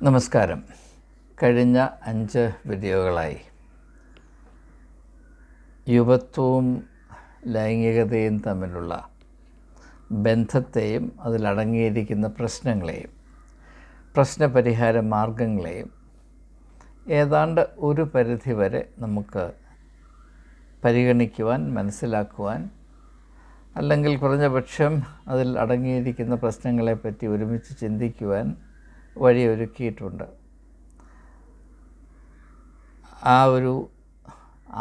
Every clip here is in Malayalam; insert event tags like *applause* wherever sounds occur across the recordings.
നമസ്കാരം. കഴിഞ്ഞ അഞ്ച് വീഡിയോകളായി. യുവത്വവും ലൈംഗികതയും തമ്മിലുള്ള ബന്ധത്തെയും അതിലടങ്ങിയിരിക്കുന്ന പ്രശ്നങ്ങളെയും പ്രശ്നപരിഹാര മാർഗങ്ങളെയും ഏതാണ്ട് ഒരു പരിധി വരെ നമുക്ക് പരിഗണിക്കുവാൻ മനസ്സിലാക്കുവാൻ അല്ലെങ്കിൽ കുറഞ്ഞപക്ഷം അതിൽ അടങ്ങിയിരിക്കുന്ന പ്രശ്നങ്ങളെപ്പറ്റി ഒരുമിച്ച് ചിന്തിക്കുവാൻ വഴിയൊരുക്കിയിട്ടുണ്ട്. ആ ഒരു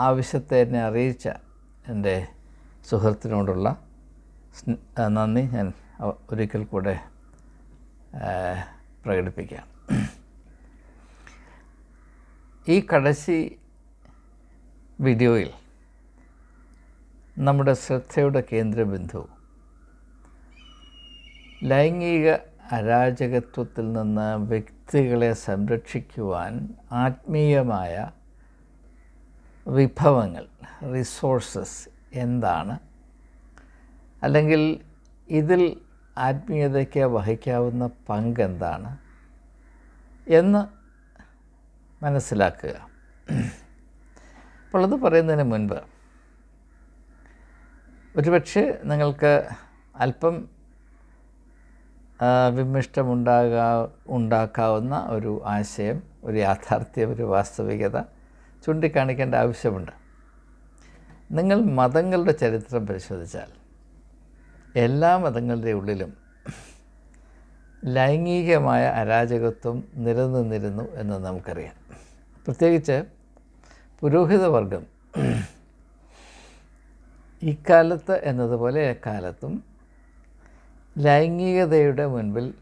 ആവശ്യത്തെ എന്നെ അറിയിച്ച എന്റെ സുഹൃത്തിനോടുള്ള നന്ദി ഞാൻ ഒരിക്കൽ കൂടെ പ്രകടിപ്പിക്കാം. ഈ കടശി വീഡിയോയിൽ നമ്മുടെ ശ്രദ്ധയുടെ കേന്ദ്രബിന്ദു ലൈംഗിക അരാജകത്വത്തിൽ നിന്ന് വ്യക്തികളെ സംരക്ഷിക്കുവാൻ ആത്മീയമായ വിഭവങ്ങൾ റിസോഴ്സസ് എന്താണ്? അല്ലെങ്കിൽ ഇതിൽ ആത്മീയതയ്ക്ക് വഹിക്കാവുന്ന പങ്ക് എന്താണ്? എന്ന് മനസ്സിലാക്കുക. അപ്പോൾ അത് പറയുന്നതിന് മുൻപ് ഒരുപക്ഷെ നിങ്ങൾക്ക് അല്പം ആ, വിമ്മിഷ്ടമുണ്ടാകാ ഉണ്ടാക്കാവുന്ന ഒരു ആശയം ഒരു യാഥാർത്ഥ്യം ഒരു വാസ്തവികത ചൂണ്ടിക്കാണിക്കേണ്ട ആവശ്യമുണ്ട്. നിങ്ങൾ മതങ്ങളുടെ ചരിത്രം പരിശോധിച്ചാൽ എല്ലാ മതങ്ങളുടെ ഉള്ളിലും ലൈംഗികമായ അരാജകത്വം നിലനിന്നിരുന്നു എന്ന് നമുക്കറിയാം. പ്രത്യേകിച്ച് പുരോഹിതവർഗം ഇക്കാലത്ത് എന്നതുപോലെ എക്കാലത്തും ലൈംഗികതയുടെ മുൻപിൽ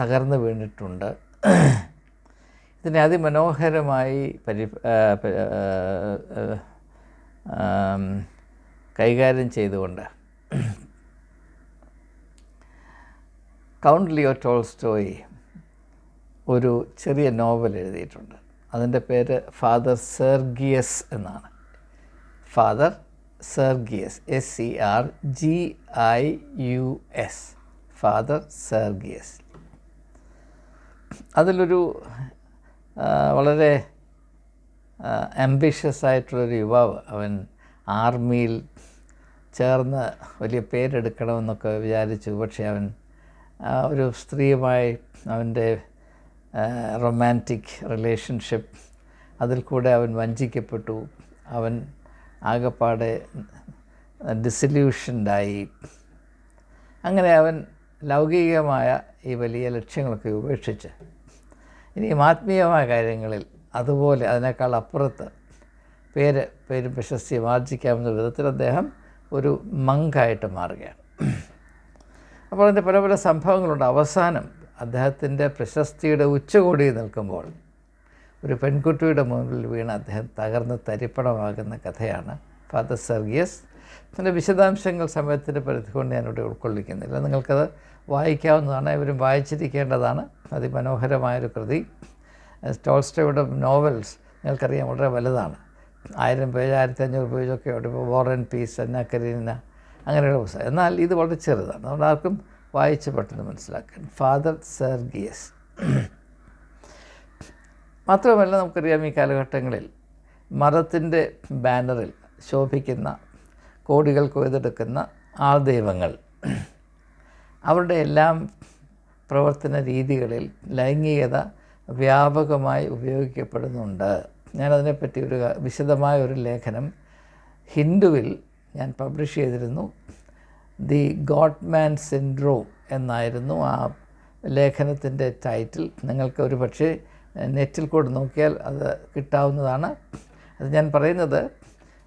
തകർന്നു വീണിട്ടുണ്ട്. ഇതിനെ അതിമനോഹരമായി പരി കൈകാര്യം ചെയ്തുകൊണ്ട് കൗണ്ട് ലിയോ ടോൾസ്റ്റോയി ഒരു ചെറിയ നോവൽ എഴുതിയിട്ടുണ്ട്. അതിന്റെ പേര് ഫാദർ സെർഗിയസ് എന്നാണ്. Father Sergius S C R G I U S father Sergius അതിലൊരു വളരെ ആംബിഷ്യസ് ആയിട്ടുള്ളൊരു യുവാവ് അവൻ ആർമിയിൽ ചേർന്ന് വലിയ പേരെടുക്കണമെന്നൊക്കെ വിചാരിച്ചു. പക്ഷേ അവൻ ഒരു സ്ത്രീയുമായി അവന്റെ റൊമാന്റിക് റിലേഷൻഷിപ്പ് അതിൽ കൂടെ അവൻ വഞ്ചിക്കപ്പെട്ടു. അവൻ ആകപ്പാടെ ഡിസല്യൂഷൻഡായി അങ്ങനെ അവൻ ലൗകികമായ ഈ വലിയ ലക്ഷ്യങ്ങളൊക്കെ ഉപേക്ഷിച്ച് ഇനി ആത്മീയമായ കാര്യങ്ങളിൽ അതുപോലെ അതിനേക്കാൾ അപ്പുറത്ത് പേര് പേരും പ്രശസ്തിയും ആർജിക്കാവുന്ന വിധത്തിൽ അദ്ദേഹം ഒരു മങ്കായിട്ട് മാറുകയാണ്. അപ്പോൾ അതിന്റെ പല പല സംഭവങ്ങളുണ്ട്. അവസാനം അദ്ദേഹത്തിന്റെ പ്രശസ്തിയുടെ ഉച്ചകോടിയിൽ നിൽക്കുമ്പോൾ ഒരു പെൺകുട്ടിയുടെ മുമ്പിൽ വീണ് അദ്ദേഹം തകർന്ന് തരിപ്പണമാകുന്ന കഥയാണ് ഫാദർ സർഗിയസ്. അതിന്റെ വിശദാംശങ്ങൾ സമയത്തിന്റെ പരിധി കൊണ്ട് ഞാനിവിടെ ഉൾക്കൊള്ളിക്കുന്നില്ല. നിങ്ങൾക്കത് വായിക്കാവുന്നതാണ് ഇവരും വായിച്ചിരിക്കേണ്ടതാണ്. അതിമനോഹരമായൊരു കൃതി. ടോൾസ്റ്റോയുടെ നോവൽസ് നിങ്ങൾക്കറിയാം വളരെ വലുതാണ്. ആയിരം പേജ് ആയിരത്തി അഞ്ഞൂറ് പേജൊക്കെ ഉണ്ട്. ഇപ്പോൾ ആൻഡ് പീസ് എന്ന കരീന അങ്ങനെയുള്ള പുസ്തകം. എന്നാൽ ഇത് വളരെ ചെറുതാണ്. അതുകൊണ്ട് ആർക്കും വായിച്ച് പെട്ടെന്ന് മനസ്സിലാക്കാൻ. Father Sergius. മാത്രമല്ല നമുക്കറിയാം ഈ കാലഘട്ടങ്ങളിൽ മതത്തിന്റെ ബാനറിൽ ശോഭിക്കുന്ന കോടികൾ കൊയ്തെടുക്കുന്ന ആൾദൈവങ്ങൾ. അവരുടെ എല്ലാം പ്രവർത്തന രീതികളിൽ ലൈംഗികത വ്യാപകമായി ഉപയോഗിക്കപ്പെടുന്നുണ്ട്. ഞാനതിനെപ്പറ്റി ഒരു വിശദമായ ഒരു ലേഖനം ഹിന്ദുവിൽ ഞാൻ പബ്ലിഷ് ചെയ്തിരുന്നു. ദി ഗോഡ്മാൻ സിൻഡ്രോം എന്നായിരുന്നു ആ ലേഖനത്തിന്റെ ടൈറ്റിൽ നിങ്ങൾക്ക് ഒരു പക്ഷേ നെറ്റിൽ കൂടെ നോക്കിയാൽ അത് കിട്ടാവുന്നതാണ്. അത് ഞാൻ പറയുന്നത്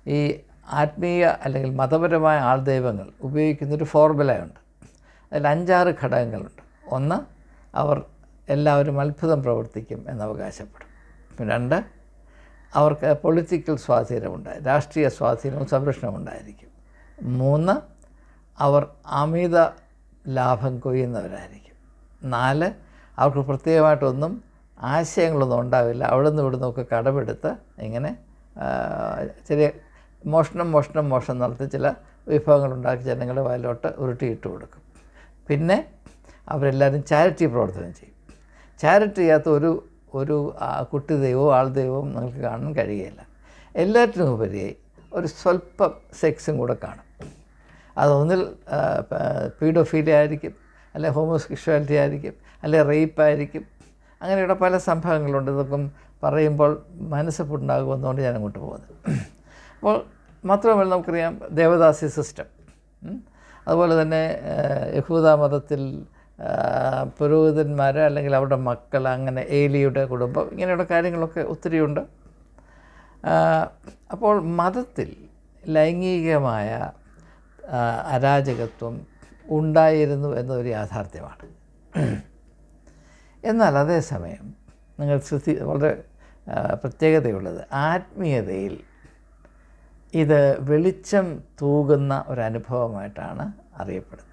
ഈ ആത്മീയ അല്ലെങ്കിൽ മതപരമായ ആൾദൈവങ്ങൾ ഉപയോഗിക്കുന്നൊരു ഫോർമുലയുണ്ട്. അതിൽ അഞ്ചാറ് ഘടകങ്ങളുണ്ട്. ഒന്ന് അവർ എല്ലാവരും അത്ഭുതം പ്രവർത്തിക്കും എന്ന് അവകാശപ്പെടും. രണ്ട് അവർക്ക് പൊളിറ്റിക്കൽ സ്വാധീനമുണ്ട് രാഷ്ട്രീയ സ്വാധീനവും സംരക്ഷണവും ഉണ്ടായിരിക്കും. മൂന്ന് അവർ അമിത ലാഭം കൊയ്യുന്നവരായിരിക്കും. നാല് അവർക്ക് പ്രത്യേകമായിട്ടൊന്നും ആശയങ്ങളൊന്നും ഉണ്ടാവില്ല. അവിടെ നിന്ന് ഇവിടെ നിന്നൊക്കെ കടമെടുത്ത് ഇങ്ങനെ ചെറിയ മോഷണം മോഷണം മോഷണം നടത്തി ചില വിഭവങ്ങളുണ്ടാക്കി ജനങ്ങളുടെ വയലോട്ട് ഉരുട്ടിയിട്ട് കൊടുക്കും. പിന്നെ അവരെല്ലാവരും ചാരിറ്റി പ്രവർത്തനം ചെയ്യും. ചാരിറ്റി ചെയ്യാത്ത ഒരു ഒരു കുട്ടി ദൈവവും ആൾ ദൈവവും നിങ്ങൾക്ക് കാണാൻ കഴിയുകയില്ല. എല്ലാറ്റിനും ഉപരിയായി ഒരു സ്വല്പം സെക്സും കൂടെ കാണും. അതൊന്നിൽ പീഡോഫീലിയ ആയിരിക്കും അല്ലെ ഹോമോസെക്ഷുവാലിറ്റി ആയിരിക്കും അല്ലെ റേപ്പ് ആയിരിക്കും. അങ്ങനെയുള്ള പല സംഭവങ്ങളുണ്ട്. ഇതൊക്കെ പറയുമ്പോൾ മനസ്സ് പുട്ടുണ്ടാകുമെന്നുകൊണ്ട് ഞാൻ അങ്ങോട്ട് പോകുന്നത് അപ്പോൾ മാത്രമല്ല നമുക്കറിയാം ദേവദാസി സിസ്റ്റം. അതുപോലെ തന്നെ യഹൂദ മതത്തിൽ പുരോഹിതന്മാർ അല്ലെങ്കിൽ അവരുടെ മക്കൾ അങ്ങനെ ഏലിയുടെ കുടുംബം ഇങ്ങനെയുള്ള കാര്യങ്ങളൊക്കെ ഒത്തിരിയുണ്ട്. അപ്പോൾ മതത്തിൽ ലൈംഗികമായ അരാജകത്വം ഉണ്ടായിരുന്നു എന്നൊരു യാഥാർത്ഥ്യമാണ്. എന്നാൽ അതേസമയം നിങ്ങൾ ശ്രദ്ധി വളരെ പ്രത്യേകതയുള്ളത് ആത്മീയതയിൽ ഇത് വെളിച്ചം തൂകുന്ന ഒരനുഭവമായിട്ടാണ് അറിയപ്പെടുന്നത്.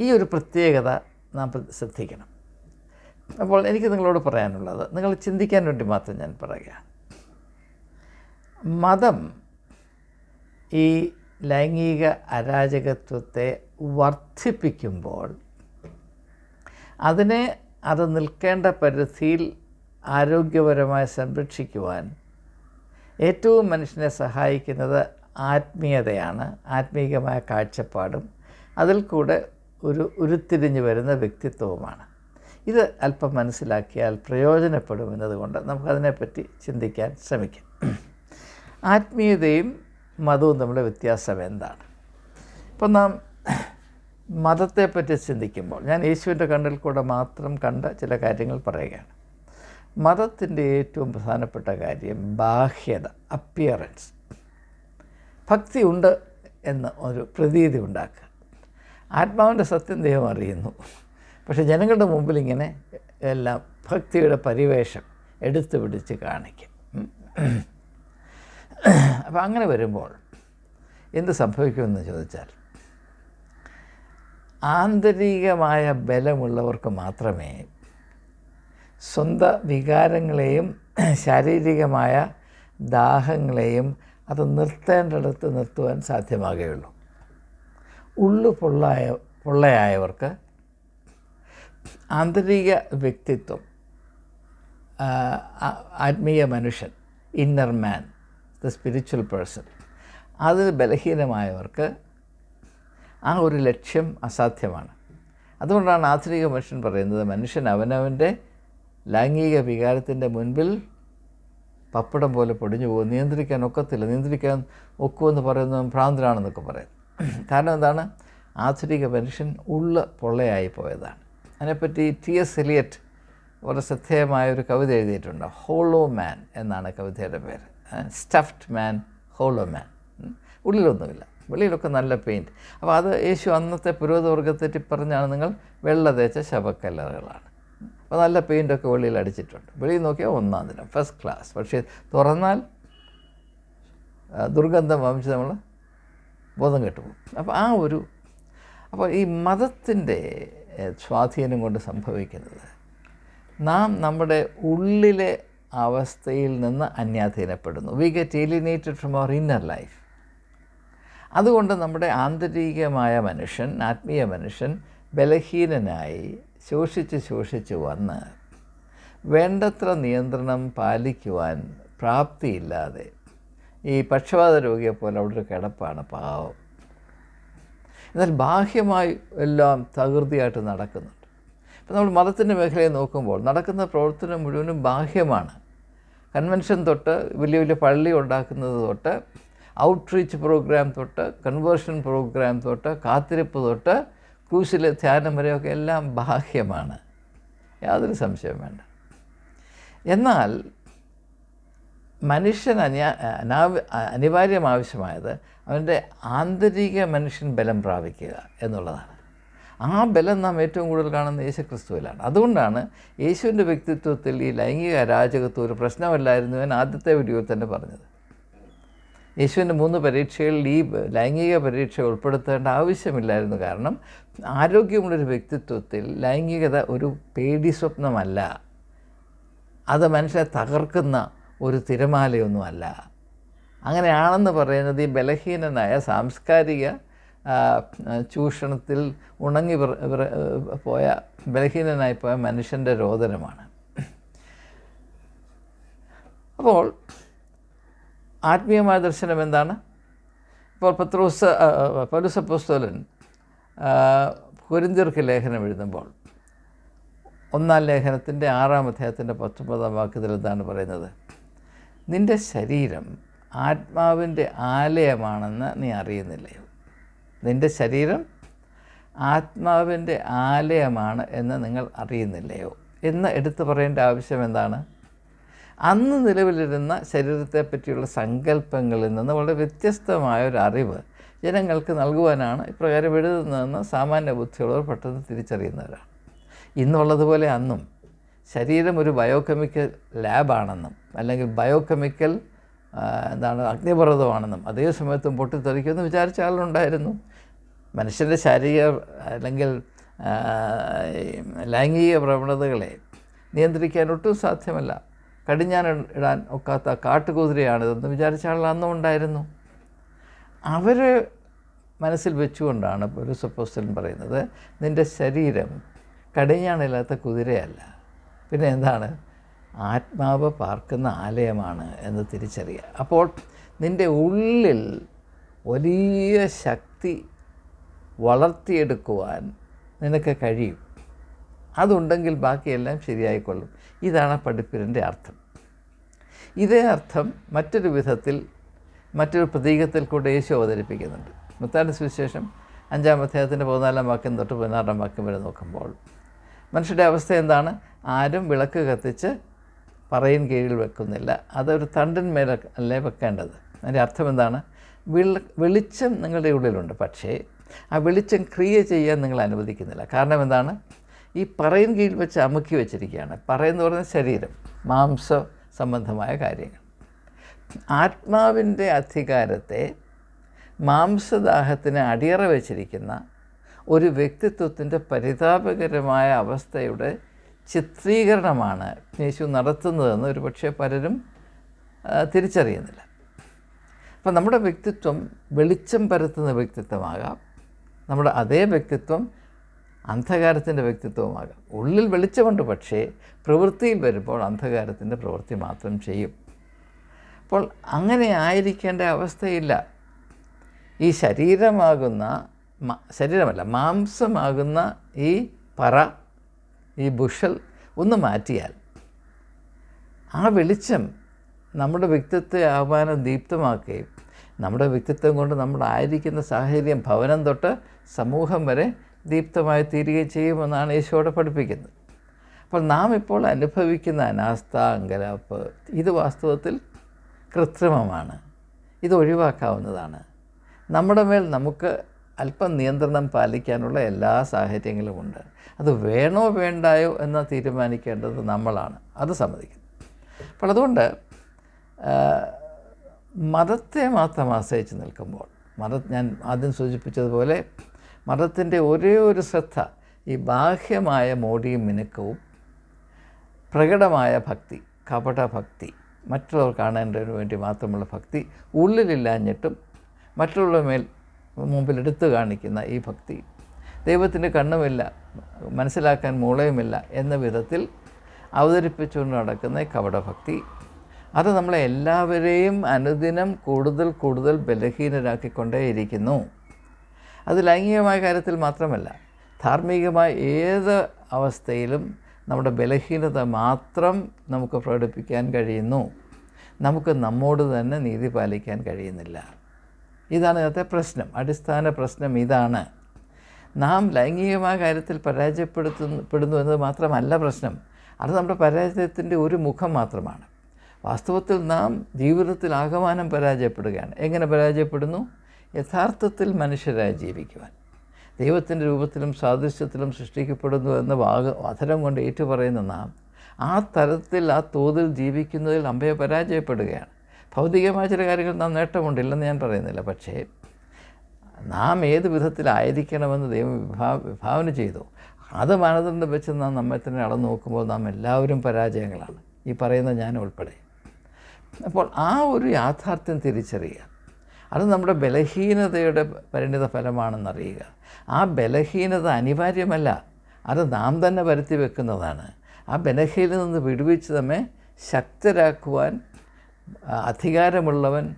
ഈ ഒരു പ്രത്യേകത നാം ശ്രദ്ധിക്കണം. അപ്പോൾ എനിക്ക് നിങ്ങളോട് പറയാനുള്ളത് നിങ്ങൾ ചിന്തിക്കാൻ വേണ്ടി മാത്രം ഞാൻ പറയുകയാണ്. മതം ഈ ലൈംഗിക അരാജകത്വത്തെ വർദ്ധിപ്പിക്കുമ്പോൾ അതിനെ അത് നിൽക്കേണ്ട പരിധിയിൽ ആരോഗ്യപരമായി സംരക്ഷിക്കുവാൻ ഏറ്റവും മനുഷ്യനെ സഹായിക്കുന്നത് ആത്മീയതയാണ് ആത്മീയമായ കാഴ്ചപ്പാടും അതിൽ കൂടെ ഒരു ഉരുത്തിരിഞ്ഞു വരുന്ന വ്യക്തിത്വവുമാണ്. ഇത് അല്പം മനസ്സിലാക്കിയാൽ പ്രയോജനപ്പെടും എന്നതുകൊണ്ട് നമുക്കതിനെപ്പറ്റി ചിന്തിക്കാൻ ശ്രമിക്കാം. ആത്മീയതയും മതവും തമ്മിലെ വ്യത്യാസം എന്താണ്? ഇപ്പം നാം മതത്തെപ്പറ്റി ചിന്തിക്കുമ്പോൾ ഞാൻ യേശുവിന്റെ കണ്ണിൽ കൂടെ മാത്രം കണ്ട ചില കാര്യങ്ങൾ പറയുകയാണ്. മതത്തിന്റെ ഏറ്റവും പ്രധാനപ്പെട്ട കാര്യം ബാഹ്യത അപ്പിയറൻസ് ഭക്തി ഉണ്ട് എന്ന് ഒരു പ്രതീതി ഉണ്ടാക്കുക. ആത്മാവിന്റെ സത്യം ദൈവം അറിയുന്നു. പക്ഷേ ജനങ്ങളുടെ മുമ്പിൽ ഇങ്ങനെ എല്ലാം ഭക്തിയുടെ പരിവേഷം എടുത്തു പിടിച്ച് കാണിക്കും. അപ്പോൾ അങ്ങനെ വരുമ്പോൾ എന്ത് സംഭവിക്കുമെന്ന് ചോദിച്ചാൽ ആന്തരികമായ ബലമുള്ളവർക്ക് മാത്രമേ സ്വന്തം വികാരങ്ങളെയും *clears throat* ശാരീരികമായ ദാഹങ്ങളെയും അത് നിർത്തേണ്ടടുത്ത് നിർത്തുവാൻ സാധ്യമാകുകയുള്ളൂ. ഉള്ളു പൊള്ളായ പൊള്ളയായവർക്ക് ആന്തരിക വ്യക്തിത്വം ആത്മീയ മനുഷ്യൻ inner man the spiritual person അതിൽ ബലഹീനമായവർക്ക് ആ ഒരു ലക്ഷ്യം അസാധ്യമാണ്. അതുകൊണ്ടാണ് ആധുനിക മനുഷ്യൻ പറയുന്നത് മനുഷ്യൻ അവനവന്റെ ലൈംഗിക വികാരത്തിന്റെ മുൻപിൽ പപ്പടം പോലെ പൊടിഞ്ഞു പോകും. നിയന്ത്രിക്കാൻ ഒക്കത്തില്ല. നിയന്ത്രിക്കാൻ ഒക്കുമെന്ന് പറയുന്ന ഭ്രാന്തരാണെന്നൊക്കെ പറയാം. കാരണം എന്താണ്? ആധുനിക മനുഷ്യൻ ഉള്ള പൊള്ളയായി പോയതാണ്. അതിനെപ്പറ്റി ടി എസ് എലിയറ്റ് വളരെ ശ്രദ്ധേയമായ ഒരു കവിത എഴുതിയിട്ടുണ്ട്. ഹോളോ മാൻ എന്നാണ് കവിതയുടെ പേര്. Stuffed man hollow man. ഉള്ളിലൊന്നുമില്ല. വെളിയിലൊക്കെ നല്ല പെയിന്റ് അപ്പോൾ അത് യേശു അന്നത്തെ പുരോഹിതവർഗത്തെറ്റി പറഞ്ഞാണ് നിങ്ങൾ വെള്ള തേച്ച ശവക്കല്ലറുകളാണ്. അപ്പോൾ നല്ല പെയിന്റൊക്കെ വെളിയിൽ അടിച്ചിട്ടുണ്ട്. വെളിയിൽ നോക്കിയാൽ ഒന്നാം ദിനം ഫസ്റ്റ് ക്ലാസ് പക്ഷേ തുറന്നാൽ ദുർഗന്ധം വമിച്ച് നമ്മൾ ബോധം കെട്ടുപോകും. അപ്പോൾ ആ ഒരു അപ്പോൾ ഈ മതത്തിന്റെ സ്വാധീനം കൊണ്ട് സംഭവിക്കുന്നത് നാം നമ്മുടെ ഉള്ളിലെ അവസ്ഥയിൽ നിന്ന് അന്യാധീനപ്പെടുന്നു. We get alienated from our inner life അതുകൊണ്ട് നമ്മുടെ ആന്തരികമായ മനുഷ്യൻ ആത്മീയ മനുഷ്യൻ ബലഹീനനായി ശോഷിച്ച് ശോഷിച്ച് വന്ന് വേണ്ടത്ര നിയന്ത്രണം പാലിക്കുവാൻ പ്രാപ്തിയില്ലാതെ ഈ പക്ഷപാത രോഗിയെ പോലെ അവിടെ ഒരു കിടപ്പാണ് പാവം. എന്നാൽ ബാഹ്യമായി എല്ലാം തകൃതിയായിട്ട് നടക്കുന്നുണ്ട്. ഇപ്പം നമ്മൾ മതത്തിന്റെ മേഖലയെ നോക്കുമ്പോൾ നടക്കുന്ന പ്രവർത്തനം മുഴുവനും ബാഹ്യമാണ്. കൺവെൻഷൻ തൊട്ട് വലിയ വലിയ പള്ളി ഉണ്ടാക്കുന്നത് തൊട്ട് ഔട്ട്റീച്ച് പ്രോഗ്രാം തൊട്ട് കൺവേർഷൻ പ്രോഗ്രാം തൊട്ട് കാത്തിരിപ്പ് തൊട്ട് ക്രൂശിലെ ധ്യാനം വരെയൊക്കെ എല്ലാം ബാഹ്യമാണ്. യാതൊരു സംശയവും വേണ്ട. എന്നാൽ മനുഷ്യൻ അനാവ അനിവാര്യം ആവശ്യമായത് അവന്റെ ആന്തരിക മനുഷ്യൻ ബലം പ്രാപിക്കുക എന്നുള്ളതാണ്. ആ ബലം നാം ഏറ്റവും കൂടുതൽ കാണുന്നത് യേശു ക്രിസ്തുവിലാണ് അതുകൊണ്ടാണ് യേശുവിന്റെ വ്യക്തിത്വത്തിൽ ഈ ലൈംഗിക അരാജകത്വം ഒരു പ്രശ്നമല്ലായിരുന്നു എന്ന് ആദ്യത്തെ വീഡിയോയിൽ തന്നെ പറഞ്ഞത്. യേശുവിന്റെ മൂന്ന് പരീക്ഷകളിൽ ഈ ലൈംഗിക പരീക്ഷ ഉൾപ്പെടുത്തേണ്ട ആവശ്യമില്ലായിരുന്നു. കാരണം ആരോഗ്യമുള്ളൊരു വ്യക്തിത്വത്തിൽ ലൈംഗികത ഒരു പേടി സ്വപ്നമല്ല. അത് മനുഷ്യനെ തകർക്കുന്ന ഒരു തിരമാലയൊന്നുമല്ല. അങ്ങനെയാണെന്ന് പറയുന്നത് ഈ ബലഹീനനായ സാംസ്കാരിക ചൂഷണത്തിൽ ഉണങ്ങി പോയ ബലഹീനനായി പോയ മനുഷ്യന്റെ രോദനമാണ്. അപ്പോൾ ആത്മീയമായ ദർശനം എന്താണ്? ഇപ്പോൾ പത്രോസ് പൗലുസപ്പോസ്തോലൻ കുരിന്തിർക്ക് ലേഖനം എഴുതുമ്പോൾ ഒന്നാം ലേഖനത്തിന്റെ ആറാം അധ്യായത്തിന്റെ പത്തൊമ്പതാം വാക്യത്തിൽ എന്താണ് പറയുന്നത്? നിന്റെ ശരീരം ആത്മാവിന്റെ ആലയമാണെന്ന് നീ അറിയുന്നില്ലയോ? നിന്റെ ശരീരം ആത്മാവിന്റെ ആലയമാണ് എന്ന് നിങ്ങൾ അറിയുന്നില്ലയോ? എന്ന് എടുത്തു പറയേണ്ട ആവശ്യം എന്താണ്? അന്ന് നിലവിലിരുന്ന ശരീരത്തെ പറ്റിയുള്ള സങ്കല്പങ്ങളിൽ നിന്ന് വളരെ വ്യത്യസ്തമായ ഒരു അറിവ് ജനങ്ങൾക്ക് നൽകുവാനാണ് ഇപ്രകാരം എഴുതുന്നതെന്ന് സാമാന്യ ബുദ്ധിയുള്ളവർ പെട്ടെന്ന് തിരിച്ചറിയുന്നവരാണ്. ഇന്നുള്ളതുപോലെ അന്നും ശരീരം ഒരു ബയോകെമിക്കൽ ലാബാണെന്നും അല്ലെങ്കിൽ ബയോകെമിക്കൽ കെമിക്കൽ എന്താണ് അഗ്നിപർവതമാണെന്നും അതേ സമയത്തും പൊട്ടിത്തെറിക്കുമെന്ന് വിചാരിച്ച ആളുണ്ടായിരുന്നു. മനുഷ്യന്റെ ശാരീരിക അല്ലെങ്കിൽ ലൈംഗിക പ്രവണതകളെ നിയന്ത്രിക്കാൻ ഒട്ടും സാധ്യമല്ല. കടിഞ്ഞാൻ ഇടാൻ ഒക്കാത്ത കാട്ടുകുതിരയാണിതെന്ന് വിചാരിച്ച ആൾ അന്നും ഉണ്ടായിരുന്നു. അവർ മനസ്സിൽ വെച്ചുകൊണ്ടാണ് ഒരു സപ്പോസ്റ്റൻ പറയുന്നത് നിന്റെ ശരീരം കടിഞ്ഞാണില്ലാത്ത കുതിരയല്ല. പിന്നെ എന്താണ്? ആത്മാവ് പാർക്കുന്ന ആലയമാണ് എന്ന് തിരിച്ചറിയുക. അപ്പോൾ നിന്റെ ഉള്ളിൽ വലിയ ശക്തി വളർത്തിയെടുക്കുവാൻ നിനക്ക് കഴിയും. അതുണ്ടെങ്കിൽ ബാക്കിയെല്ലാം ശരിയായിക്കൊള്ളും. ഇതാണ് പഠിപ്പിന്റെ അർത്ഥം. ഇതേ അർത്ഥം മറ്റൊരു വിധത്തിൽ മറ്റൊരു പ്രതീകത്തിൽ കൂടെ യേശു അവതരിപ്പിക്കുന്നുണ്ട്. മുത്താന്റെ സുവിശേഷം അഞ്ചാം അധ്യായത്തിന്റെ പതിനാലാം വാക്യം തൊട്ട് പതിനാറാം വാക്യം വരെ നോക്കുമ്പോൾ മനുഷ്യരുടെ അവസ്ഥ എന്താണ്? ആരും വിളക്ക് കത്തിച്ച് പറയിൻ കീഴിൽ വെക്കുന്നില്ല. അതൊരു തണ്ടിന്മേലെ അല്ലേ വെക്കേണ്ടത്? അതിന്റെ അർത്ഥം എന്താണ്? വിള വെളിച്ചം നിങ്ങളുടെ ഉള്ളിലുണ്ട്. പക്ഷേ ആ വെളിച്ചം ക്രിയ ചെയ്യാൻ നിങ്ങൾ അനുവദിക്കുന്നില്ല. കാരണം എന്താണ്? ഈ പറയിൻ കീഴിൽ വെച്ച് അമുക്കി വെച്ചിരിക്കുകയാണ്. പറയുന്ന പറഞ്ഞ ശരീരം. മാംസ സംബന്ധമായ കാര്യങ്ങൾ. ആത്മാവിന്റെ അധികാരത്തെ മാംസദാഹത്തിന് അടിയറ വച്ചിരിക്കുന്ന ഒരു വ്യക്തിത്വത്തിന്റെ പരിതാപകരമായ അവസ്ഥയുടെ ചിത്രീകരണമാണ് യേശു നടത്തുന്നതെന്ന് ഒരു പക്ഷേ പലരും തിരിച്ചറിയുന്നില്ല. അപ്പം നമ്മുടെ വ്യക്തിത്വം വെളിച്ചം പരത്തുന്ന വ്യക്തിത്വമാകാം. നമ്മുടെ അതേ വ്യക്തിത്വം അന്ധകാരത്തിന്റെ വ്യക്തിത്വമാകാം ഉള്ളിൽ വെളിച്ചമുണ്ട് പക്ഷേ പ്രവൃത്തിയിൽ വരുമ്പോൾ അന്ധകാരത്തിന്റെ പ്രവൃത്തി മാത്രം ചെയ്യും. അപ്പോൾ അങ്ങനെ ആയിരിക്കേണ്ട അവസ്ഥയില്ല. ഈ ശരീരമാകുന്ന ശരീരമല്ല മാംസമാകുന്ന ഈ പറ ഈ ബുഷൽ ഒന്ന് മാറ്റിയാൽ ആ വെളിച്ചം നമ്മുടെ വ്യക്തിത്വത്തെ ആഹ്വാനം ദീപ്തമാക്കുകയും നമ്മുടെ വ്യക്തിത്വം കൊണ്ട് നമ്മളായിരിക്കുന്ന സാഹചര്യം ഭവനം തൊട്ട് സമൂഹം വരെ ദീപ്തമായി തീരുകയും ചെയ്യുമെന്നാണ് യേശോടെ പഠിപ്പിക്കുന്നത്. അപ്പോൾ നാം ഇപ്പോൾ അനുഭവിക്കുന്ന അനാസ്ഥ അങ്കലാപ്പ് ഇത് വാസ്തവത്തിൽ കൃത്രിമമാണ്. ഇത് ഒഴിവാക്കാവുന്നതാണ്. നമ്മുടെ മേൽ നമുക്ക് അല്പം നിയന്ത്രണം പാലിക്കാനുള്ള എല്ലാ സാഹചര്യങ്ങളുമുണ്ട് അത് വേണോ വേണ്ടായോ എന്ന് തീരുമാനിക്കേണ്ടത് നമ്മളാണ്. അത് സമ്മതിക്കുന്നു. അപ്പോൾ അതുകൊണ്ട് മതത്തെ മാത്രം ആശ്രയിച്ച് നിൽക്കുമ്പോൾ മത ഞാൻ ആദ്യം സൂചിപ്പിച്ചതുപോലെ മതത്തിന്റെ ഒരേ ഒരു ശ്രദ്ധ ഈ ബാഹ്യമായ മോടിയും മിനുക്കവും പ്രകടമായ ഭക്തി കപട ഭക്തി മറ്റുള്ളവർ കാണേണ്ടതിന് വേണ്ടി മാത്രമുള്ള ഭക്തി ഉള്ളിലില്ലാഞ്ഞിട്ടും മറ്റുള്ളവർ മേൽ മുമ്പിൽ എടുത്തു കാണിക്കുന്ന ഈ ഭക്തി ദൈവത്തിന്റെ കണ്ണുമില്ല മനസ്സിലാക്കാൻ മൂളയുമില്ല എന്ന വിധത്തിൽ അവതരിപ്പിച്ചുകൊണ്ട് നടക്കുന്ന കപടഭക്തി അത് നമ്മളെ എല്ലാവരെയും അനുദിനം കൂടുതൽ കൂടുതൽ ബലഹീനരാക്കിക്കൊണ്ടേയിരിക്കുന്നു. അത് ലൈംഗികമായ കാര്യത്തിൽ മാത്രമല്ല ധാർമ്മികമായ ഏത് അവസ്ഥയിലും നമ്മുടെ ബലഹീനത മാത്രം നമുക്ക് പ്രകടിപ്പിക്കാൻ കഴിയുന്നു. നമുക്ക് നമ്മോട് തന്നെ നീതി പാലിക്കാൻ കഴിയുന്നില്ല. ഇതാണ് ഇന്നത്തെ പ്രശ്നം അടിസ്ഥാന പ്രശ്നം ഇതാണ്. നാം ലൈംഗികമായ കാര്യത്തിൽ പരാജയപ്പെടുത്തുന്നു എന്നത് മാത്രമല്ല പ്രശ്നം അത് നമ്മുടെ പരാജയത്തിന്റെ ഒരു മുഖം മാത്രമാണ്. വാസ്തവത്തിൽ നാം ജീവിതത്തിൽ ആകമാനം പരാജയപ്പെടുകയാണ്. എങ്ങനെ പരാജയപ്പെടുന്നു? യഥാർത്ഥത്തിൽ മനുഷ്യരായി ജീവിക്കുവാൻ. ദൈവത്തിന്റെ രൂപത്തിലും സാദൃശ്യത്തിലും സൃഷ്ടിക്കപ്പെടുന്നു എന്ന വാഗ അധരം കൊണ്ട് ഏറ്റുപറയുന്ന നാം ആ തരത്തിൽ ആ തോതിൽ ജീവിക്കുന്നതിൽ അമ്പയെ പരാജയപ്പെടുകയാണ്. ഭൗതികമായ ചില കാര്യങ്ങൾ നാം നേട്ടമുണ്ടില്ലെന്ന് ഞാൻ പറയുന്നില്ല. പക്ഷേ നാം ഏത് വിധത്തിലായിരിക്കണമെന്ന് ദൈവം വിഭാ വിഭാവന ചെയ്തു. അത് മാനദണ്ഡം വെച്ച് നാം നമ്മെ തന്നെ അളന്നു നോക്കുമ്പോൾ നാം എല്ലാവരും പരാജയങ്ങളാണ്. ഈ പറയുന്ന ഞാൻ ഉൾപ്പെടെ. അപ്പോൾ ആ ഒരു യാഥാർത്ഥ്യം തിരിച്ചറിയുക. അത് നമ്മുടെ ബലഹീനതയുടെ പരിണിത ഫലമാണെന്നറിയുക. ആ ബലഹീനത അനിവാര്യമല്ല. അത് നാം തന്നെ വരുത്തി വെക്കുന്നതാണ്. ആ ബലഹീനത നിന്ന് വിടുവിച്ച് നമ്മെ ശക്തരാക്കുവാൻ അധികാരമുള്ളവൻ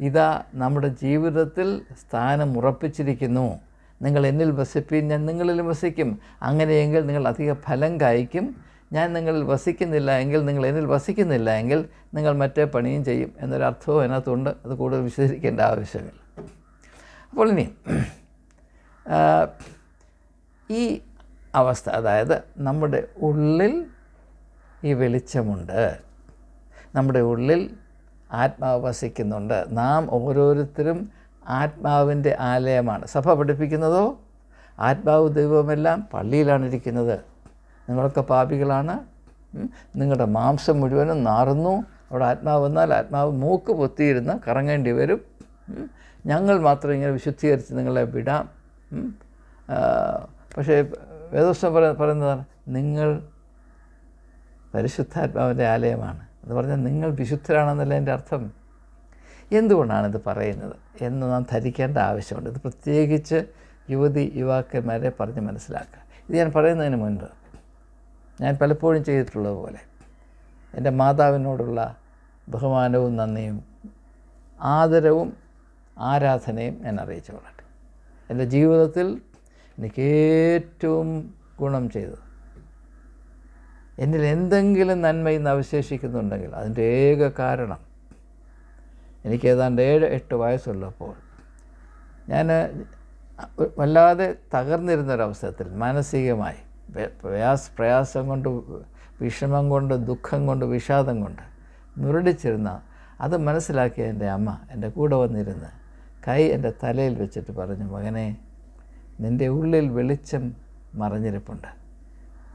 ഇതാ നമ്മുടെ ജീവിതത്തിൽ സ്ഥാനം ഉറപ്പിച്ചിരിക്കുന്നു. നിങ്ങൾ എന്നിൽ വസിപ്പിൻ ഞാൻ നിങ്ങളിൽ വസിക്കും. അങ്ങനെയെങ്കിൽ നിങ്ങൾ അധിക ഫലം കായ്ക്കും. ഞാൻ നിങ്ങളിൽ വസിക്കുന്നില്ല എങ്കിൽ നിങ്ങൾ എന്നിൽ വസിക്കുന്നില്ല എങ്കിൽ നിങ്ങൾ മറ്റേ പണിയും ചെയ്യും എന്നൊരർത്ഥവും അതിനകത്തുണ്ട്. അത് കൂടുതൽ വിശദീകരിക്കേണ്ട ആവശ്യമില്ല. അപ്പോൾ ഇനി ഈ അവസ്ഥ അതായത് നമ്മുടെ ഉള്ളിൽ ഈ വെളിച്ചമുണ്ട്. നമ്മുടെ ഉള്ളിൽ ആത്മാവ് വസിക്കുന്നുണ്ട്. നാം ഓരോരുത്തരും ആത്മാവിന്റെ ആലയമാണ്. സഭ പഠിപ്പിക്കുന്നതോ? ആത്മാവ് ദൈവമെല്ലാം പള്ളിയിലാണ് ഇരിക്കുന്നത്. നിങ്ങളൊക്കെ പാപികളാണ്. നിങ്ങളുടെ മാംസം മുഴുവനും നാറുന്നു. അവിടെ ആത്മാവ് വന്നാൽ ആത്മാവ് മൂക്ക് പൊത്തിയിരുന്ന് കറങ്ങേണ്ടി വരും. ഞങ്ങൾ മാത്രം ഇങ്ങനെ വിശുദ്ധീകരിച്ച് നിങ്ങളെ വിടാം. പക്ഷേ വേദോസ്വം പറ പറയുന്നതാണ് നിങ്ങൾ പരിശുദ്ധാത്മാവിന്റെ ആലയമാണ്. എന്ന് പറഞ്ഞാൽ നിങ്ങൾ വിശുദ്ധരാണെന്നല്ല എന്റെ അർത്ഥം? എന്തുകൊണ്ടാണ് ഇത് പറയുന്നത് എന്ന് നാം ധരിക്കേണ്ട ആവശ്യമുണ്ട്. ഇത് പ്രത്യേകിച്ച് യുവതി യുവാക്കന്മാരെ പറഞ്ഞ് മനസ്സിലാക്കുക. ഇത് ഞാൻ പറയുന്നതിന് മുൻപ് ഞാൻ പലപ്പോഴും ചെയ്തിട്ടുള്ളത് പോലെ എന്റെ മാതാവിനോടുള്ള ബഹുമാനവും നന്ദിയും ആദരവും ആരാധനയും ഞാൻ അറിയിച്ചു കൊള്ളട്ടെ എന്റെ ജീവിതത്തിൽ എനിക്ക് ഏറ്റവും ഗുണം ചെയ്തത് എന്നിൽ എന്തെങ്കിലും നന്മ ഇന്ന് അവശേഷിക്കുന്നുണ്ടെങ്കിൽ അതിന്റെ ഏക കാരണം എനിക്ക് ഏതാണ്ട് ഏഴ് എട്ട് വയസ്സുള്ളപ്പോൾ ഞാൻ വല്ലാതെ തകർന്നിരുന്നൊരവസരത്തിൽ മാനസികമായി പ്രയാസ പ്രയാസം കൊണ്ട് വിഷമം കൊണ്ട് ദുഃഖം കൊണ്ട് വിഷാദം കൊണ്ട് മുരടിച്ചിരുന്ന അത് മനസ്സിലാക്കിയ എന്റെ അമ്മ എന്റെ കൂടെ വന്നിരുന്ന് കൈ എന്റെ തലയിൽ വെച്ചിട്ട് പറഞ്ഞു മകനെ നിന്റെ ഉള്ളിൽ വെളിച്ചം മറഞ്ഞിരിപ്പുണ്ട്.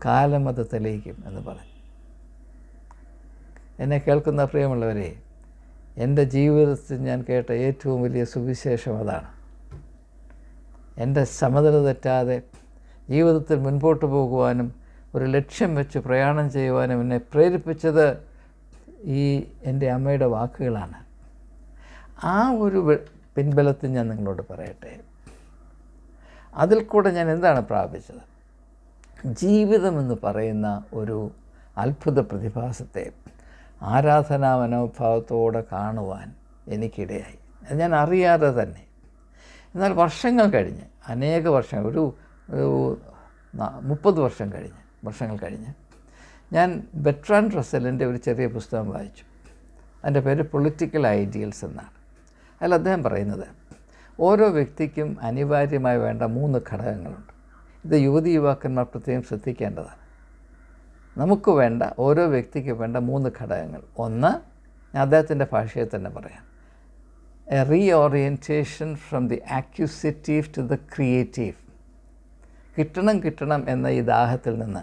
കാലം അത് തെളിയിക്കും എന്ന് പറഞ്ഞു. എന്നെ കേൾക്കുന്ന പ്രിയമുള്ളവരെ എന്റെ ജീവിതത്തിൽ ഞാൻ കേട്ട ഏറ്റവും വലിയ സുവിശേഷം അതാണ്. എന്റെ സമനില തെറ്റാതെ ജീവിതത്തിൽ മുൻപോട്ട് പോകുവാനും ഒരു ലക്ഷ്യം വെച്ച് പ്രയാണം ചെയ്യുവാനും എന്നെ പ്രേരിപ്പിച്ചത് ഈ എന്റെ അമ്മയുടെ വാക്കുകളാണ്. ആ ഒരു പിൻബലത്തിൽ ഞാൻ നിങ്ങളോട് പറയട്ടെ. അതിൽ കൂടെ ഞാൻ എന്താണ് പ്രാപിച്ചത്? ജീവിതമെന്ന് പറയുന്ന ഒരു അത്ഭുത പ്രതിഭാസത്തെ ആരാധനാ മനോഭാവത്തോടെ കാണുവാൻ എനിക്കിടയായി. അത് ഞാൻ അറിയാതെ തന്നെ. എന്നാൽ വർഷങ്ങൾ കഴിഞ്ഞ് അനേക വർഷങ്ങൾ ഒരു മുപ്പത് വർഷം കഴിഞ്ഞ് വർഷങ്ങൾ കഴിഞ്ഞ്. ഞാൻ ബെട്രാൻ റസലിന്റെ ഒരു ചെറിയ പുസ്തകം വായിച്ചു. അതിന്റെ പേര് പൊളിറ്റിക്കൽ ഐഡിയൽസ് എന്നാണ്. അതിൽ അദ്ദേഹം പറയുന്നത് ഓരോ വ്യക്തിക്കും അനിവാര്യമായി വേണ്ട മൂന്ന് ഘടകങ്ങളുണ്ട്. ഇത് യുവതി യുവാക്കന്മാർ പ്രത്യേകം ശ്രദ്ധിക്കേണ്ടതാണ്. നമുക്ക് വേണ്ട ഓരോ വ്യക്തിക്ക് വേണ്ട മൂന്ന് ഘടകങ്ങൾ. ഒന്ന് ഞാൻ അദ്ദേഹത്തിന്റെ ഭാഷയെ തന്നെ പറയാം a reorientation from the acquisitive to the creative കിട്ടണം കിട്ടണം എന്ന ഈ ദാഹത്തിൽ നിന്ന്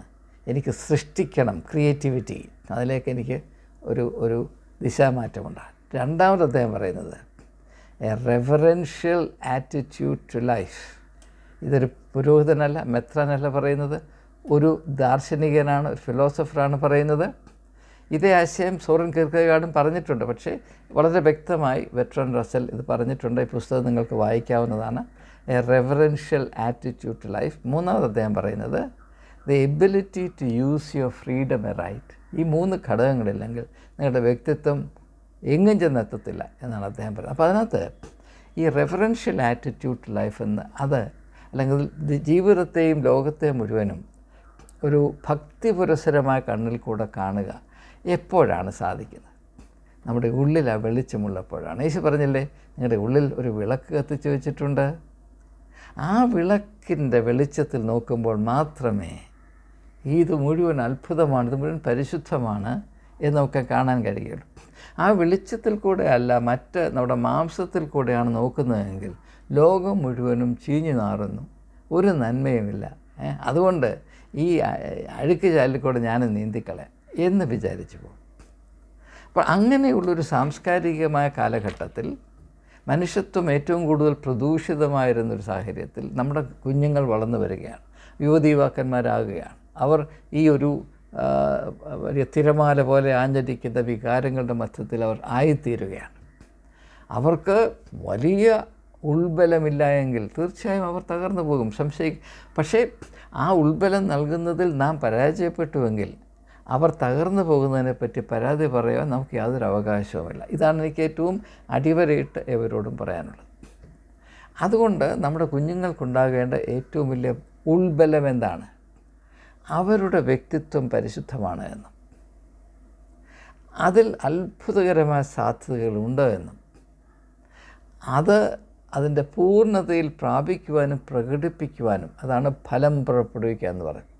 എനിക്ക് സൃഷ്ടിക്കണം ക്രിയേറ്റിവിറ്റി. അതിലേക്ക് എനിക്ക് ഒരു ഒരു ദിശാമാറ്റമുണ്ടാകും. രണ്ടാമത് അദ്ദേഹം പറയുന്നത് a reverential attitude to life. ഇതൊരു പുരോഹിതനല്ല മെത്രനല്ല പറയുന്നത്. ഒരു ദാർശനികനാണ് ഒരു ഫിലോസഫറാണ് പറയുന്നത്. ഇതേ ആശയം സോറൻ കീർക്കഗാർഡും പറഞ്ഞിട്ടുണ്ട്. പക്ഷേ വളരെ വ്യക്തമായി വെട്രൻ റസൽ ഇത് പറഞ്ഞിട്ടുണ്ട്. ഈ പുസ്തകം നിങ്ങൾക്ക് വായിക്കാവുന്നതാണ്. A reverential attitude to life. മൂന്നാമത് അദ്ദേഹം പറയുന്നത് the ability to use your freedom aright. ഈ മൂന്ന് ഘടകങ്ങളില്ലെങ്കിൽ നിങ്ങളുടെ വ്യക്തിത്വം എങ്ങും ചെന്നെത്തത്തില്ല എന്നാണ് അദ്ദേഹം പറയുന്നത്. അപ്പോൾ അതിനകത്ത് ഈ റെഫറൻഷ്യൽ ആറ്റിറ്റ്യൂഡ് ടു ലൈഫ് എന്ന് അത് അല്ലെങ്കിൽ ജീവിതത്തെയും ലോകത്തെയും മുഴുവനും ഒരു ഭക്തി പുരസരമായ കണ്ണിൽ കൂടെ കാണുക എപ്പോഴാണ് സാധിക്കുന്നത്? നമ്മുടെ ഉള്ളിൽ ആ വെളിച്ചമുള്ളപ്പോഴാണ് യേശു പറഞ്ഞില്ലേ നിങ്ങളുടെ ഉള്ളിൽ ഒരു വിളക്ക് കത്തിച്ച് വെച്ചിട്ടുണ്ട്. ആ വിളക്കിന്റെ വെളിച്ചത്തിൽ നോക്കുമ്പോൾ മാത്രമേ ഇത് മുഴുവൻ അത്ഭുതമാണ് ഇത് മുഴുവൻ പരിശുദ്ധമാണ് എന്ന് നമുക്ക് കാണാൻ കഴിയുള്ളൂ. ആ വെളിച്ചത്തിൽ കൂടെ അല്ല മറ്റ് നമ്മുടെ മാംസത്തിൽ കൂടെയാണ് നോക്കുന്നതെങ്കിൽ ലോകം മുഴുവനും ചീഞ്ഞു നാറുന്നു. ഒരു നന്മയുമില്ല. അതുകൊണ്ട് ഈ അഴുക്ക് ചാലിക്കൂടെ കൂടെ ഞാൻ നീന്തിക്കളയാം എന്ന് വിചാരിച്ചു പോകും. അപ്പോൾ അങ്ങനെയുള്ളൊരു സാംസ്കാരികമായ കാലഘട്ടത്തിൽ മനുഷ്യത്വം ഏറ്റവും കൂടുതൽ പ്രദൂഷിതമായിരുന്നൊരു സാഹചര്യത്തിൽ നമ്മുടെ കുഞ്ഞുങ്ങൾ വളർന്നു വരികയാണ്. യുവതി യുവാക്കന്മാരാകുകയാണ് അവർ ഈ ഒരു വലിയ തിരമാല പോലെ ആഞ്ഞടിക്കുന്ന വികാരങ്ങളുടെ മധ്യത്തിൽ അവർ ആയിത്തീരുകയാണ്. അവർക്ക് വലിയ ഉൾബലമില്ല എങ്കിൽ തീർച്ചയായും അവർ തകർന്നു പോകും. സംശയി പക്ഷേ ആ ഉൾബലം നൽകുന്നതിൽ നാം പരാജയപ്പെട്ടുവെങ്കിൽ അവർ തകർന്നു പോകുന്നതിനെപ്പറ്റി പരാതി പറയാൻ നമുക്ക് യാതൊരു അവകാശവുമില്ല. ഇതാണ് എനിക്ക് ഏറ്റവും അടിവരയിട്ട് ഇവരോടും പറയാനുള്ളത്. അതുകൊണ്ട് നമ്മുടെ കുഞ്ഞുങ്ങൾക്കുണ്ടാകേണ്ട ഏറ്റവും വലിയ ഉൾബലം എന്താണ്? അവരുടെ വ്യക്തിത്വം പരിശുദ്ധമാണ് എന്നും. അതിൽ അത്ഭുതകരമായ സാധ്യതകളുണ്ട് എന്നും. അത് അതിന്റെ പൂർണതയിൽ പ്രാപിക്കുവാനും പ്രകടിപ്പിക്കുവാനും അതാണ് ഫലം പുറപ്പെടുവിക്കുക എന്ന് പറയും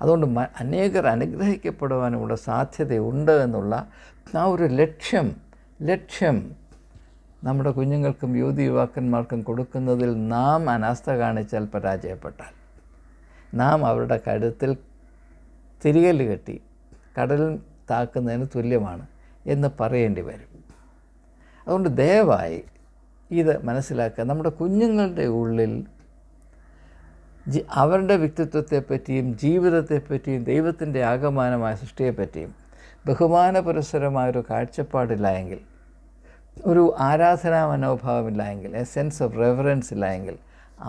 അതുകൊണ്ട് അനേകർ അനുഗ്രഹിക്കപ്പെടുവാനുമുള്ള സാധ്യതയുണ്ട് എന്നുള്ള ആ ഒരു ലക്ഷ്യം ലക്ഷ്യം നമ്മുടെ കുഞ്ഞുങ്ങൾക്കും യുവതി യുവാക്കന്മാർക്കും കൊടുക്കുന്നതിൽ നാം അനാസ്ഥ കാണിച്ചാൽ പരാജയപ്പെട്ടാൽ നാം അവരുടെ കഴുത്തിൽ തിരികൽ കെട്ടി കടലിൽ താക്കുന്നതിന് തുല്യമാണ് എന്ന് പറയേണ്ടി വരും. അതുകൊണ്ട് ദയവായി ഇത് മനസ്സിലാക്കുക. നമ്മുടെ കുഞ്ഞുങ്ങളുടെ ഉള്ളിൽ അവരുടെ വ്യക്തിത്വത്തെപ്പറ്റിയും ജീവിതത്തെപ്പറ്റിയും ദൈവത്തിന്റെ ആകമാനമായ സൃഷ്ടിയെപ്പറ്റിയും ബഹുമാനപുരസരമായൊരു കാഴ്ചപ്പാടില്ല എങ്കിൽ ഒരു ആരാധനാ മനോഭാവമില്ല എങ്കിൽ എ സെൻസ് ഓഫ് റെഫറൻസ് ഇല്ല എങ്കിൽ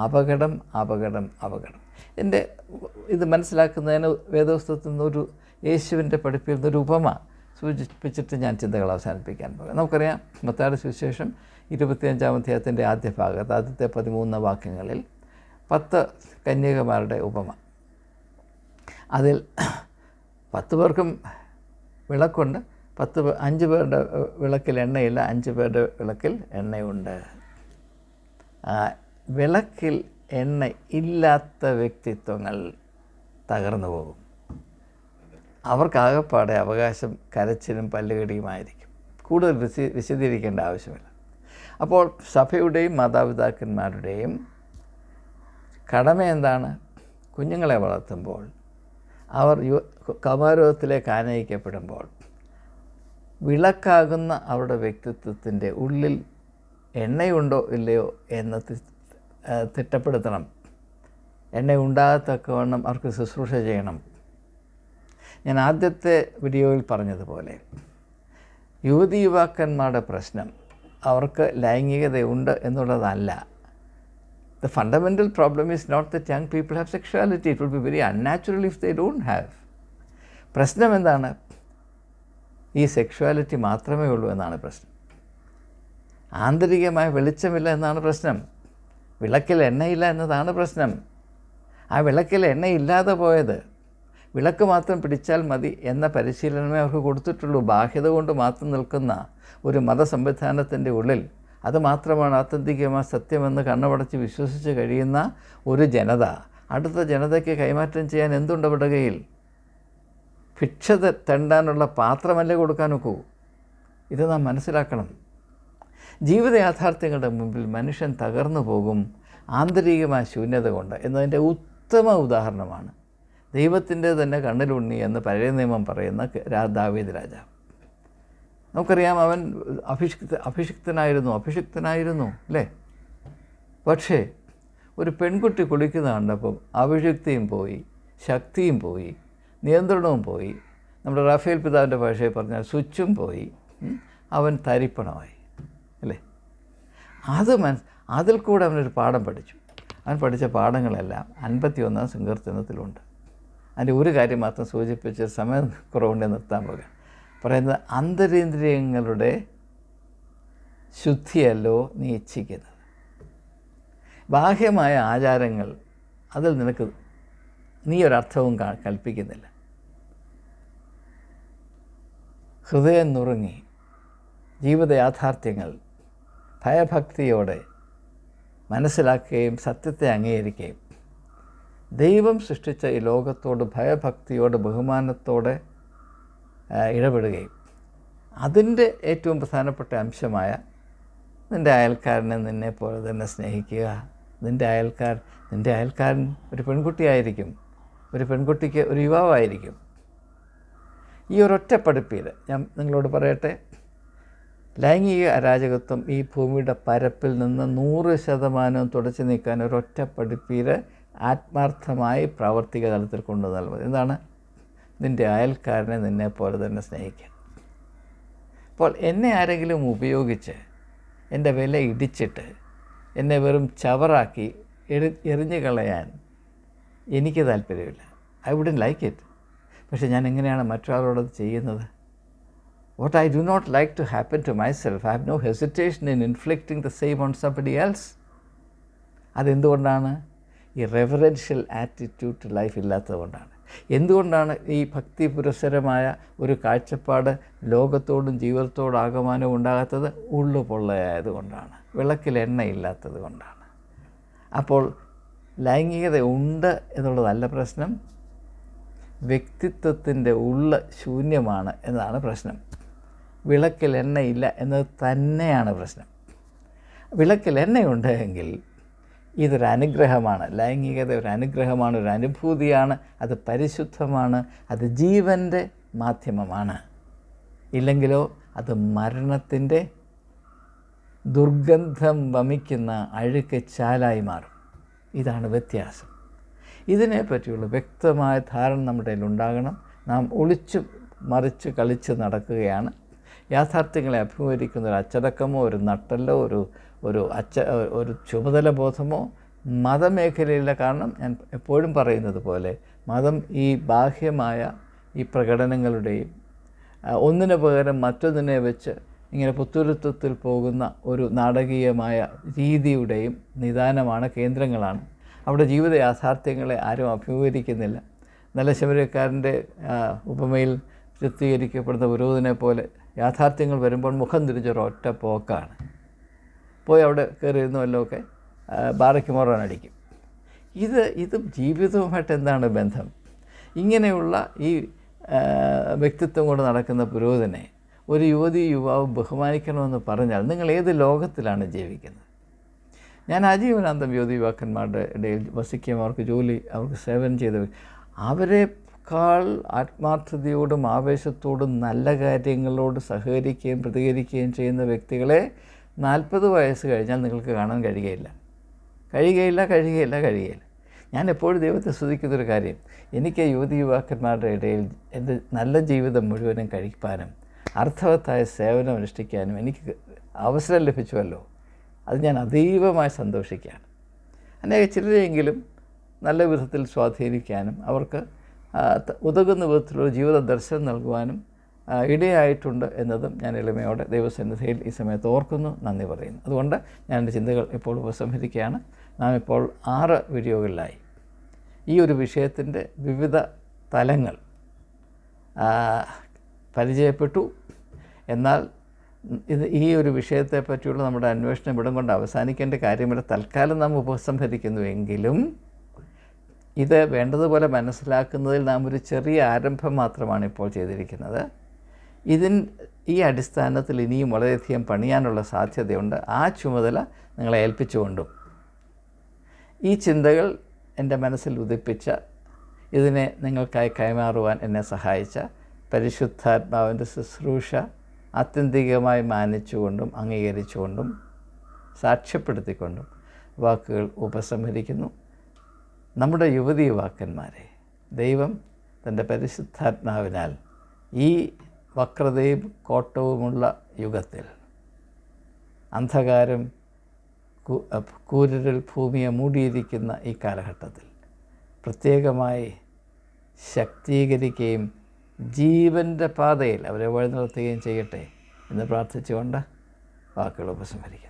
അപകടം അപകടം അപകടം. എന്റെ ഇത് മനസ്സിലാക്കുന്നതിന് വേദപുസ്തകത്തിൽ നിന്നൊരു യേശുവിന്റെ പഠിപ്പിൽ നിന്നൊരു ഉപമ സൂചിപ്പിച്ചിട്ട് ഞാൻ ചിന്തകൾ അവസാനിപ്പിക്കാൻ പോകും നമുക്കറിയാം മത്താട് സുവിശേഷം ഇരുപത്തിയഞ്ചാം അധ്യായത്തിന്റെ ആദ്യ ഭാഗത്ത് ആദ്യത്തെ പതിമൂന്ന് വാക്യങ്ങളിൽ പത്ത് കന്യകമാരുടെ ഉപമ. അതിൽ പത്ത് പേർക്കും വിളക്കുണ്ട്. പത്ത് അഞ്ച് പേരുടെ വിളക്കിൽ എണ്ണയില്ല അഞ്ച് പേരുടെ വിളക്കിൽ എണ്ണയുണ്ട്. വിളക്കിൽ എണ്ണ ഇല്ലാത്ത വ്യക്തിത്വങ്ങൾ തകർന്നു പോകും. അവർക്കാകപ്പാടെ അവകാശം കരച്ചിലും പല്ലുകടിയുമായിരിക്കും കൂടുതൽ വിശ വിശദീകരിക്കേണ്ട ആവശ്യമില്ല. അപ്പോൾ സഭയുടെയും മാതാപിതാക്കന്മാരുടെയും കടമ എന്താണ് കുഞ്ഞുങ്ങളെ വളർത്തുമ്പോൾ അവർ യു കൗമാരത്തിലേക്ക് ആനയിക്കപ്പെടുമ്പോൾ വിളക്കാകുന്ന അവരുടെ വ്യക്തിത്വത്തിന്റെ ഉള്ളിൽ എണ്ണയുണ്ടോ ഇല്ലയോ എന്ന് തിട്ടപ്പെടുത്തണം. എണ്ണ ഉണ്ടാകത്തക്കവണ്ണം അവർക്ക് ശുശ്രൂഷ ചെയ്യണം. ഞാൻ ആദ്യത്തെ വീഡിയോയിൽ പറഞ്ഞതുപോലെ യുവതി യുവാക്കന്മാരുടെ പ്രശ്നം അവർക്ക് ലൈംഗികതയുണ്ട് എന്നുള്ളതല്ല. The fundamental problem is not that young people have sexuality. It would be very unnatural if they don't have പ്രശ്നം എന്താണ്? ഈ സെക്ഷുവാലിറ്റി മാത്രമേ ഉള്ളൂ എന്നാണ് പ്രശ്നം. ആന്തരികമായ വെളിച്ചമില്ല എന്നാണ് പ്രശ്നം. വിളക്കിൽ എണ്ണയില്ല എന്നതാണ് പ്രശ്നം. ആ വിളക്കിൽ എണ്ണയില്ലാതെ പോയത്. വിളക്ക് മാത്രം പിടിച്ചാൽ മതി എന്ന പരിശീലനമേ അവർക്ക് കൊടുത്തിട്ടുള്ളൂ. ബാഹ്യത കൊണ്ട് മാത്രം നിൽക്കുന്ന ഒരു മതസംവിധാനത്തിന്റെ ഉള്ളിൽ അത് മാത്രമാണ് ആത്യന്തികമായ സത്യമെന്ന് കണ്ണുപടച്ച് വിശ്വസിച്ച് കഴിയുന്ന ഒരു ജനത. അടുത്ത ജനതയ്ക്ക് കൈമാറ്റം ചെയ്യാൻ എന്തുണ്ട് അവരുടെ ഭിക്ഷ തെണ്ടാനുള്ള പാത്രമല്ലേ കൊടുക്കാൻ ഒക്കൂ ഇത് നാം മനസ്സിലാക്കണം. ജീവിത യാഥാർത്ഥ്യങ്ങളുടെ മുമ്പിൽ മനുഷ്യൻ തകർന്നു പോകും ആന്തരികമായ ശൂന്യത കൊണ്ട് എന്നതിന്റെ ഉത്തമ ഉദാഹരണമാണ്. ദൈവത്തിന്റെ തന്നെ കണ്ണിലുണ്ണി എന്ന് പഴയ നിയമം പറയുന്ന ദാവീദ് രാജാവ്. നമുക്കറിയാം അവൻ അഭിഷിക്ത അഭിഷിക്തനായിരുന്നു അഭിഷിക്തനായിരുന്നു അല്ലേ? പക്ഷേ ഒരു പെൺകുട്ടി കുളിക്കുന്ന കണ്ടപ്പം അഭിഷിക്തിയും പോയി ശക്തിയും പോയി നിയന്ത്രണവും പോയി. നമ്മുടെ റാഫേൽ പിതാവിന്റെ ഭാഷയിൽ പറഞ്ഞാൽ സ്വിച്ചും പോയി. അവൻ തരിപ്പണമായി അല്ലേ? അത് മനസ് അതിൽ കൂടെ അവനൊരു പാഠം പഠിച്ചു. അവൻ പഠിച്ച പാഠങ്ങളെല്ലാം അൻപത്തി ഒന്നാം സങ്കീർത്തനത്തിലുണ്ട്. അതിന്റെ ഒരു കാര്യം മാത്രം സൂചിപ്പിച്ച് സമയം കുറവുണ്ടെങ്കിൽ നിർത്താൻ പോകുക പറയുന്നത് അന്തരേന്ദ്രിയങ്ങളുടെ ശുദ്ധിയല്ലോ നീ ഇച്ഛിക്കുന്നത്. ബാഹ്യമായ ആചാരങ്ങൾ അതിൽ നിനക്ക് നീ ഒരർത്ഥവും കൽപ്പിക്കുന്നില്ല. ഹൃദയം നുറുങ്ങി ജീവിത യാഥാർത്ഥ്യങ്ങൾ ഭയഭക്തിയോടെ മനസ്സിലാക്കുകയും സത്യത്തെ അംഗീകരിക്കുകയും ദൈവം സൃഷ്ടിച്ച ഈ ലോകത്തോട് ഭയഭക്തിയോട് ബഹുമാനത്തോടെ ഇടപെടുകയും. അതിന്റെ ഏറ്റവും പ്രധാനപ്പെട്ട അംശമായ നിന്റെ അയൽക്കാരനെ നിന്നെ പോലെ തന്നെ സ്നേഹിക്കുക. നിന്റെ അയൽക്കാർ നിന്റെ അയൽക്കാരൻ ഒരു പെൺകുട്ടിയായിരിക്കും. ഒരു പെൺകുട്ടിക്ക് ഒരു യുവാവായിരിക്കും. ഈ ഒരൊറ്റ പഠിപ്പിൽ ഞാൻ നിങ്ങളോട് പറയട്ടെ ലൈംഗിക അരാജകത്വം ഈ ഭൂമിയുടെ പരപ്പിൽ നിന്ന് നൂറ് ശതമാനം തുടച്ചു നീക്കാൻ ഒരൊറ്റ പഠിപ്പീര് ആത്മാർത്ഥമായി പ്രാവർത്തിക തലത്തിൽ കൊണ്ടുവന്നാൽ മതി. എന്താണ്? നിന്റെ അയൽക്കാരനെ നിന്നെ പോലെ തന്നെ സ്നേഹിക്കുക അപ്പോൾ എന്നെ ആരെങ്കിലും ഉപയോഗിച്ച് എന്റെ വില ഇടിച്ചിട്ട് എന്നെ വെറും ചവറാക്കി എറി എറിഞ്ഞു കളയാൻ എനിക്ക് താല്പര്യമില്ല. ഐ വുഡൻ ലൈക്ക് ഇറ്റ് പക്ഷേ ഞാൻ എങ്ങനെയാണ് മറ്റൊരാളോടത് ചെയ്യുന്നത്? What I do not like to happen to myself I have no hesitation in inflicting the same on somebody else അതെന്തുകൊണ്ടാണ് ഈ റെഫറൻഷ്യൽ ആറ്റിറ്റ്യൂഡ് ലൈഫ് ഇല്ലാത്തതുകൊണ്ടാണ് എന്തുകൊണ്ടാണ് ഈ ഭക്തി പുരസരമായ ഒരു കാഴ്ചപ്പാട് ലോകത്തോടും ജീവിതത്തോടും ആകമാനവും ഉണ്ടാകാത്തത്? ഉള്ളു പൊള്ളയായതുകൊണ്ടാണ് വിളക്കിൽ എണ്ണയില്ലാത്തത് കൊണ്ടാണ്. അപ്പോൾ ലൈംഗികത ഉണ്ട് എന്നുള്ളതല്ല പ്രശ്നം. വ്യക്തിത്വത്തിന്റെ ഉള്ള ശൂന്യമാണ് എന്നതാണ് പ്രശ്നം. വിളക്കിൽ എണ്ണയില്ല എന്നത് തന്നെയാണ് പ്രശ്നം. വിളക്കിൽ എണ്ണയുണ്ട് എങ്കിൽ ഇതൊരു അനുഗ്രഹമാണ്. ലൈംഗികത ഒരു അനുഗ്രഹമാണ് ഒരു അനുഭൂതിയാണ് അത് പരിശുദ്ധമാണ് അത് ജീവന്റെ മാധ്യമമാണ്. ഇല്ലെങ്കിലോ അത് മരണത്തിന്റെ ദുർഗന്ധം വമിക്കുന്ന അഴുക്ക് ചാലായി മാറും. ഇതാണ് വ്യത്യാസം. ഇതിനെപ്പറ്റിയുള്ള വ്യക്തമായ ധാരണ നമ്മുടെ ഉണ്ടാകണം നാം ഒളിച്ച് മറിച്ച് കളിച്ച് നടക്കുകയാണ്. യാഥാർത്ഥ്യങ്ങളെ അഭിമുഖീകരിക്കുന്ന ഒരു അച്ചടക്കമോ ഒരു നട്ടല്ലോ ഒരു ഒരു അച്ച ഒരു ചുമതല ബോധമോ മതമേഖലയിലെ കാരണം ഞാൻ എപ്പോഴും പറയുന്നത് പോലെ മതം ഈ ബാഹ്യമായ ഈ പ്രകടനങ്ങളുടെയും ഒന്നിനു പകരം മറ്റൊന്നിനെ വെച്ച് ഇങ്ങനെ പുത്തുരുത്വത്തിൽ പോകുന്ന ഒരു നാടകീയമായ രീതിയുടെയും നിദാനമാണ് കേന്ദ്രങ്ങളാണ്. അവിടെ ജീവിത യാഥാർത്ഥ്യങ്ങളെ ആരും അഭിമുഖീകരിക്കുന്നില്ല. നല്ല ശബരിക്കാരന്റെ ഉപമയിൽ ചിത്രീകരിക്കപ്പെടുന്ന പുരോഹിതനെ പോലെ യാഥാർത്ഥ്യങ്ങൾ വരുമ്പോൾ മുഖം തിരിച്ചൊരു ഒറ്റ പോക്കാണ്. പോയി അവിടെ കയറിയിരുന്നു വല്ലതൊക്കെ ബാറയ്ക്ക് മോറാൻ അടിക്കും. ഇത് ഇതും ജീവിതവുമായിട്ട് എന്താണ് ബന്ധം? ഇങ്ങനെയുള്ള ഈ വ്യക്തിത്വം കൊണ്ട് നടക്കുന്ന പുരോഹിതനെ ഒരു യുവതി യുവാവ് ബഹുമാനിക്കണമെന്ന് പറഞ്ഞാൽ നിങ്ങൾ ഏത് ലോകത്തിലാണ് ജീവിക്കുന്നത്? ഞാൻ ആജീവനാന്തം യുവതി യുവാക്കന്മാരുടെ ഇടയിൽ വസിക്കുകയും അവർക്ക് ജോലി അവർക്ക് സേവനം ചെയ്ത അവരെക്കാൾ ആത്മാർത്ഥതയോടും ആവേശത്തോടും നല്ല കാര്യങ്ങളോട് സഹകരിക്കുകയും പ്രതികരിക്കുകയും ചെയ്യുന്ന വ്യക്തികളെ നാൽപ്പത് വയസ്സ് കഴിഞ്ഞാൽ നിങ്ങൾക്ക് കാണാൻ കഴിയുകയില്ല. കഴിയുകയില്ല കഴിയുകയില്ല കഴിയുകയില്ല. ഞാൻ എപ്പോഴും ദൈവത്തെ സ്തുതിക്കുന്നൊരു കാര്യം. എനിക്ക് യുവതി യുവാക്കന്മാരുടെ ഇടയിൽ എന്റെ നല്ല ജീവിതം മുഴുവനും കഴിക്കാനും അർത്ഥവത്തായ സേവനം അനുഷ്ഠിക്കാനും എനിക്ക് അവസരം ലഭിച്ചുവല്ലോ. അത് ഞാൻ അതീവമായി സന്തോഷിക്കുകയാണ്. അനേക ചിലരെങ്കിലും നല്ല വിധത്തിൽ സ്വാധീനിക്കാനും അവർക്ക് ഉതകുന്ന വിധത്തിലുള്ള ജീവിത ദർശനം നൽകുവാനും ഇടയായിട്ടുണ്ട് എന്നതും ഞാൻ എളിമയോടെ ദൈവസന്നിധിയിൽ ഈ സമയത്ത് ഓർക്കുന്നു നന്ദി പറയുന്നു. അതുകൊണ്ട് ഞാൻ എന്റെ ചിന്തകൾ ഇപ്പോൾ ഉപസംഹരിക്കുകയാണ്. നാം ഇപ്പോൾ ആറ് വീഡിയോകളിലായി. ഈ ഒരു വിഷയത്തിന്റെ വിവിധ തലങ്ങൾ പരിചയപ്പെട്ടു. എന്നാൽ ഇത് ഈ ഒരു വിഷയത്തെ പറ്റിയുള്ള നമ്മുടെ അന്വേഷണം ഇവിടം കൊണ്ട് അവസാനിക്കേണ്ട കാര്യമില്ല. തൽക്കാലം നാം ഉപസംഹരിക്കുന്നുവെങ്കിലും ഇത് വേണ്ടതുപോലെ മനസ്സിലാക്കുന്നതിൽ നാം ഒരു ചെറിയ ആരംഭം മാത്രമാണ് ഇപ്പോൾ ചെയ്തിരിക്കുന്നത്. ഇതിൻ ഈ അടിസ്ഥാനത്തിൽ ഇനിയും വളരെയധികം പണിയാനുള്ള സാധ്യതയുണ്ട്. ആ ചുമതല നിങ്ങളെ ഏൽപ്പിച്ചുകൊണ്ടും. ഈ ചിന്തകൾ എന്റെ മനസ്സിൽ ഉദിപ്പിച്ച ഇതിനെ നിങ്ങൾക്കായി കൈമാറുവാൻ എന്നെ സഹായിച്ച പരിശുദ്ധാത്മാവിന്റെ ശുശ്രൂഷ ആത്യന്തികമായി മാനിച്ചുകൊണ്ടും അംഗീകരിച്ചുകൊണ്ടും സാക്ഷ്യപ്പെടുത്തിക്കൊണ്ടും വാക്കുകൾ ഉപസംഹരിക്കുന്നു. നമ്മുടെ യുവതി വാക്കന്മാരെ ദൈവം തന്റെ പരിശുദ്ധാത്മാവിനാൽ ഈ വക്രതയും കോട്ടവുമുള്ള യുഗത്തിൽ. അന്ധകാരം കു- ഭൂമിയെ മൂടിയിരിക്കുന്ന ഈ കാലഘട്ടത്തിൽ പ്രത്യേകമായി ശക്തീകരിക്കുകയും ജീവന്റെ പാതയിൽ അവരെ വഴി നിർത്തുകയും ചെയ്യട്ടെ എന്ന് പ്രാർത്ഥിച്ചുകൊണ്ട് വാക്കുകൾ ഉപസംഹരിക്കുന്നു.